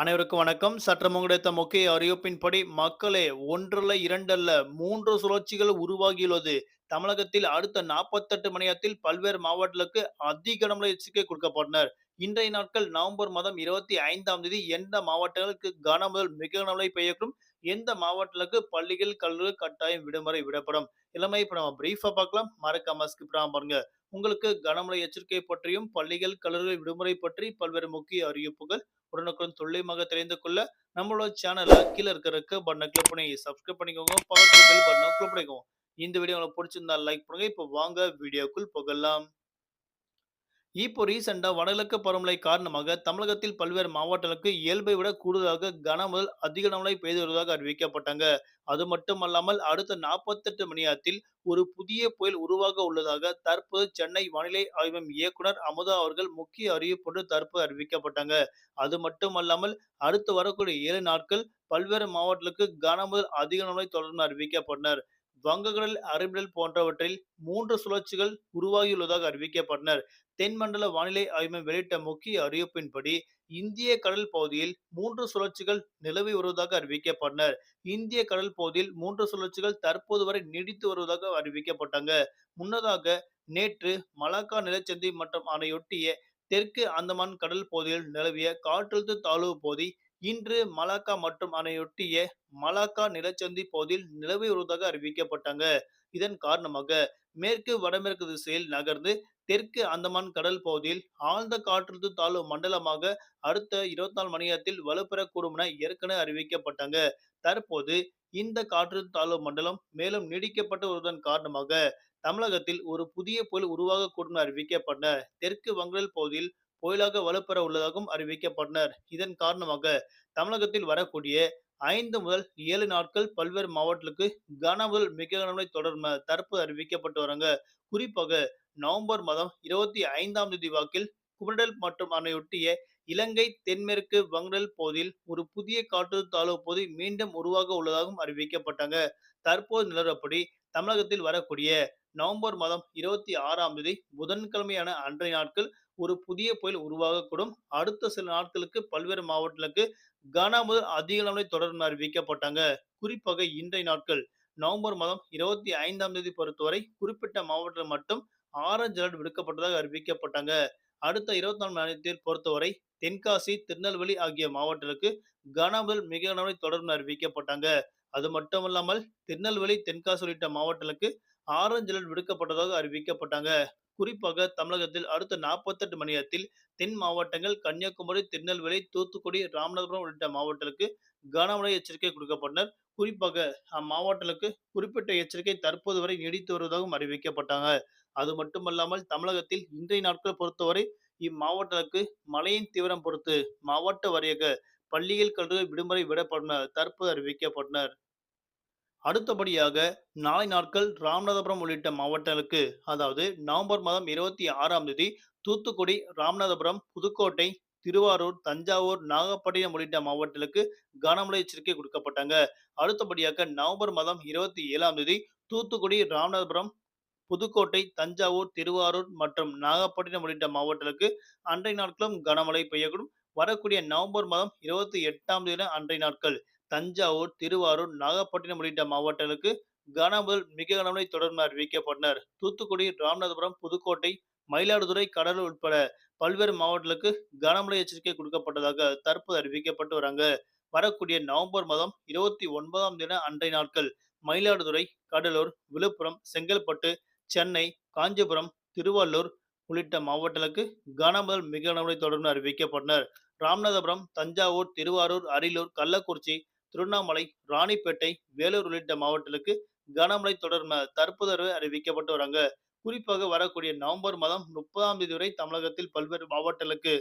அனைவருக்கும் வணக்கம். சற்று முன் கிடைத்த முக்கிய அறிவிப்பின்படி, மக்களே ஒன்றல்ல, இரண்டல்ல மூன்று சுழற்சிகள் உருவாகியுள்ளது. தமிழகத்தில் அடுத்த நாற்பத்தி எட்டு மணியத்தில் பல்வேறு மாவட்டங்களுக்கு அதி கனமழை எச்சரிக்கை கொடுக்கப்பட்டனர். இன்றைய நாட்கள் நவம்பர் மாதம் 25ஆம் தேதி எந்த மாவட்டங்களுக்கு கன முதல் மிக கனமழை பெய்யக்கூடும், எந்த மாவட்டத்துக்கு பள்ளிகள், கல்லூரி கட்டாயம் விடுமுறை விடப்படும். எல்லாமே இப்ப நம்ம பிரீஃபா பார்க்கலாம். மறக்காம ஸ்கிப் பண்ணாம பாருங்க. உங்களுக்கு கனமழை எச்சரிக்கை பற்றியும், பள்ளிகள், கல்லூரி விடுமுறை பற்றி பல்வேறு முக்கிய அறிவிப்புகள் உடனுக்குடன் துல்லியமாக தெரிந்து கொள்ள நம்மளோட சேனலை கீழே இருக்க பண்ண கிளிக் பண்ணி சப்ஸ்கிரைப் பண்ணிக்கோங்க. பக்கத்தில் பெல் கிளிக் பண்ணிக்கோங்க. இந்த வீடியோ உங்களுக்கு பிடிச்சிருந்தா லைக் பண்ணுங்க. இப்போ வாங்க வீடியோக்குள் போகலாம். இப்போ ரீசெண்டாக வடகிழக்கு பருவமழை காரணமாக தமிழகத்தில் பல்வேறு மாவட்டங்களுக்கு இயல்பை விட கூடுதலாக கன முதல் அதிக கனமழை பெய்து வருவதாக அறிவிக்கப்பட்டாங்க. அது மட்டுமல்லாமல் அடுத்த 48 மணி நேரத்தில் ஒரு புதிய புயல் உருவாக உள்ளதாக தற்போது சென்னை வானிலை ஆய்வு இயக்குனர் அமுதா அவர்கள் முக்கிய அறிவிப்பொன்று தற்போது அறிவிக்கப்பட்டாங்க. அது மட்டுமல்லாமல் அடுத்து வரக்கூடிய ஏழு நாட்கள் பல்வேறு மாவட்டங்களுக்கு கனமுதல் அதிக கனமழை தொடர்ந்து அறிவிக்கப்பட்டனர். வங்கக்கடல், அறிவிடல் போன்றவற்றில் மூன்று சுழற்சிகள் உருவாகியுள்ளதாக அறிவிக்கப்பட்டனர். தென்மண்டல வானிலை ஆய்வு வெளியிட்ட முக்கிய அறிவிப்பின்படி, இந்திய கடல் பகுதியில் மூன்று சுழற்சிகள் நிலவி வருவதாக அறிவிக்கப்பட்டனர். இந்திய கடல் பகுதியில் மூன்று சுழற்சிகள் தற்போது வரை நீடித்து வருவதாக அறிவிக்கப்பட்டாங்க. முன்னதாக நேற்று மலாக்கா நிலச்சந்தி மற்றும் அதனையொட்டிய தெற்கு அந்தமான் கடல் பகுதியில் நிலவிய காற்றழுத்த தாழ்வு பகுதி, இன்று மலாக்கா மற்றும் அதனையொட்டிய மலாக்கா நிலச்சந்தி பகுதியில் நிலவை வருவதாக அறிவிக்கப்பட்டாங்க. இதன் காரணமாக மேற்கு வடமேற்கு திசையில் நகர்ந்து தெற்கு அந்தமான் கடல் பகுதியில் ஆழ்ந்த காற்றழுத்த தாழ்வு மண்டலமாக அடுத்த 24 மணி நேரத்தில் வலுப்பெறக்கூடும் என ஏற்கனவே அறிவிக்கப்பட்டாங்க. தற்போது இந்த காற்றழுத்த தாழ்வு மண்டலம் மேலும் நீடிக்கப்பட்டு வருவதன் காரணமாக தமிழகத்தில் ஒரு புதிய புயல் உருவாகக்கூடும் அறிவிக்கப்பட்ட தெற்கு வங்கடல் பகுதியில் புயலாக வலுப்பெற உள்ளதாகவும் அறிவிக்கப்பட்டனர். இதன் காரணமாக தமிழகத்தில் வரக்கூடிய ஐந்து முதல் ஏழு நாட்கள் பல்வேறு மாவட்டங்களுக்கு கன முதல் மிக கனமழை தொடரும் தற்போது அறிவிக்கப்பட்டு வராங்க. குறிப்பாக நவம்பர் மாதம் 25ஆம் தேதி வாக்கில் குமரடல் மற்றும் அதனையொட்டிய இலங்கை, தென்மேற்கு வங்கடல் பகுதியில் ஒரு புதிய காற்று தாழ்வு பகுதி மீண்டும் உருவாக உள்ளதாகவும் அறிவிக்கப்பட்டாங்க. தற்போது நிலவரப்படி தமிழகத்தில் வரக்கூடிய நவம்பர் மாதம் 26ஆம் தேதி புதன்கிழமையான அன்றைய நாட்கள் ஒரு புதிய புயல் உருவாகக்கூடும். அடுத்த சில நாட்களுக்கு பல்வேறு மாவட்டங்களுக்கு கன முதல் அதிக நிலை தொடர்ந்து அறிவிக்கப்பட்டாங்க. குறிப்பாக இன்றைய நாட்கள் நவம்பர் மாதம் 25ஆம் தேதி பொறுத்தவரை குறிப்பிட்ட மாவட்டத்தில் மட்டும் ஆரஞ்ச் அலர்ட் விடுக்கப்பட்டதாக அறிவிக்கப்பட்டாங்க. அடுத்த 24 மணி நேரத்தை பொறுத்தவரை தென்காசி, திருநெல்வேலி ஆகிய மாவட்டங்களுக்கு கன முதல் மிக கனமழை தொடர்ந்து அறிவிக்கப்பட்டாங்க. அது மட்டுமல்லாமல் திருநெல்வேலி, தென்காசி உள்ளிட்ட மாவட்டங்களுக்கு ஆரஞ்சு அலர்ட் விடுக்கப்பட்டதாக அறிவிக்கப்பட்டாங்க. குறிப்பாக தமிழகத்தில் அடுத்த 48 மணி நேரத்தில் தென் மாவட்டங்கள் கன்னியாகுமரி, திருநெல்வேலி, தூத்துக்குடி, ராமநாதபுரம் உள்ளிட்ட மாவட்டங்களுக்கு கனமழை எச்சரிக்கை கொடுக்கப்பட்டனர். குறிப்பாக அம்மாவட்டங்களுக்கு குறிப்பிட்ட எச்சரிக்கை தற்போது வரை நீடித்து வருவதாகவும் அறிவிக்கப்பட்டாங்க. அது மட்டுமல்லாமல் தமிழகத்தில் இன்றைய நாட்கள் பொறுத்தவரை இம்மாவட்டங்களுக்கு மழையின் தீவிரம் பொறுத்து மாவட்ட வாரியாக பள்ளியில் கல்லூரி விடுமுறை விடப்பட்டனர் தற்போது அறிவிக்கப்பட்டனர். அடுத்தபடியாக நாளை நாட்கள் ராமநாதபுரம் உள்ளிட்ட மாவட்டங்களுக்கு அதாவது நவம்பர் மாதம் 26ஆம் தேதி தூத்துக்குடி, ராமநாதபுரம், புதுக்கோட்டை, திருவாரூர், தஞ்சாவூர், நாகப்பட்டினம் உள்ளிட்ட மாவட்டங்களுக்கு கனமழை எச்சரிக்கை கொடுக்கப்பட்டாங்க. அடுத்தபடியாக நவம்பர் மாதம் 27ஆம் தேதி தூத்துக்குடி, ராமநாதபுரம், புதுக்கோட்டை, தஞ்சாவூர், திருவாரூர் மற்றும் நாகப்பட்டினம் உள்ளிட்ட மாவட்டங்களுக்கு அன்றைய நாட்களும் கனமழை பெய்யக்கூடும். வரக்கூடிய நவம்பர் மாதம் 28ஆம் தேதி அன்றைய நாட்கள் தஞ்சாவூர், திருவாரூர், நாகப்பட்டினம் உள்ளிட்ட மாவட்டங்களுக்கு கன முதல் மிக கனமழை தொடர்ந்து அறிவிக்கப்பட்டனர். தூத்துக்குடி, ராமநாதபுரம், புதுக்கோட்டை, மயிலாடுதுறை, கடலூர் உட்பட பல்வேறு மாவட்டங்களுக்கு கனமழை எச்சரிக்கை கொடுக்கப்பட்டதாக தற்போது அறிவிக்கப்பட்டு வராங்க. வரக்கூடிய நவம்பர் மாதம் இருபத்தி ஒன்பதாம் தின அன்றைய நாட்கள் மயிலாடுதுறை, கடலூர், விழுப்புரம், செங்கல்பட்டு, சென்னை, காஞ்சிபுரம், திருவள்ளூர் உள்ளிட்ட மாவட்டங்களுக்கு கன முதல் மிக கனமழை தொடர்ந்து அறிவிக்கப்பட்டனர். ராமநாதபுரம், தஞ்சாவூர், திருவாரூர், அரியலூர், கள்ளக்குறிச்சி, திருவண்ணாமலை, ராணிப்பேட்டை, வேலூர் உள்ளிட்ட மாவட்டங்களுக்கு கனமழை தொடரும் என அறிவிக்கப்பட்டு வராங்க. குறிப்பாக வரக்கூடிய நவம்பர் மாதம் 30ஆம் தேதி வரை தமிழகத்தில் பல்வேறு மாவட்டங்களுக்கு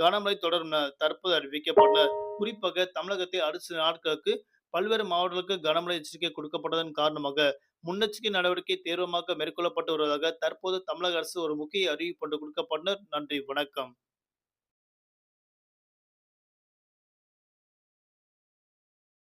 கனமழை தொடரும் தற்போது அறிவிக்கப்பட்டனர். குறிப்பாக தமிழகத்தை அடுத்த நாட்களுக்கு பல்வேறு மாவட்டங்களுக்கு கனமழை எச்சரிக்கை கொடுக்கப்பட்டதன் காரணமாக முன்னெச்சரிக்கை நடவடிக்கை தீவிரமாக மேற்கொள்ளப்பட்டு வருவதாக தற்போது தமிழக அரசு ஒரு முக்கிய அறிவிப்பு ஒன்று கொடுக்கப்பட்டனர். நன்றி, வணக்கம்.